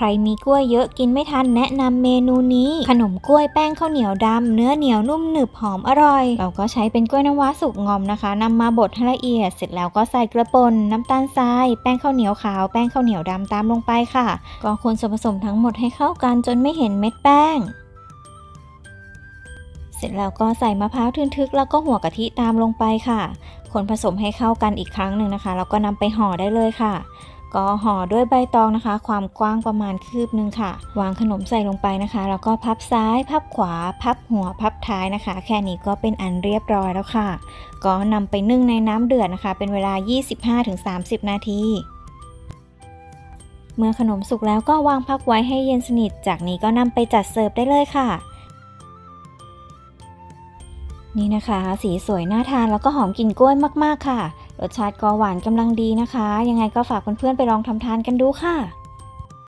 ใครมีกล้วยเยอะกินไม่ทันแนะนำเมนูนี้ ขนมกล้วยแป้งข้าวเหนียวดำเนื้อเหนียวนุ่มหนึบหอมอร่อย เราก็ใช้เป็นกล้วยน้ำว้าสุกงอมนะคะนำมาบดให้ละเอียด เสร็จแล้วก็ใส่กระป่นน้ำตาลทราย แป้งข้าวเหนียวขาว แป้งข้าวเหนียวดำตามลงไปค่ะ ก็คนส่วนผสมทั้งหมดให้เข้ากันจนไม่เห็นเม็ดแป้งเสร็จแล้วก็ใส่มะพร้าวทึนทึกแล้วก็หัวกะทิตามลงไปค่ะ คนผสมให้เข้ากันอีกครั้งหนึ่งนะคะ แล้วก็นำไปห่อได้เลยค่ะ ก็ห่อด้วยใบตองนะคะ ความกว้างประมาณคืบหนึ่งค่ะ วางขนมใส่ลงไปนะคะ แล้วก็พับซ้าย พับขวา พับหัว พับท้ายนะคะ แค่นี้ก็เป็นอันเรียบร้อยแล้วค่ะ ก็นำไปนึ่งในน้ำเดือดนะคะ เป็นเวลา 25-30 นาทีเมื่อขนมสุกแล้วก็วางพักไว้ให้เย็นสนิท จากนี้ก็นำไปจัดเสิร์ฟได้เลยค่ะ นี่นะคะ สีสวยน่าทานแล้วก็หอมกลิ่นกล้วยมากๆค่ะ รสชาติก็หวานกำลังดีนะคะ ยังไงก็ฝากเพื่อนๆไปลองทำทานกันดูค่ะ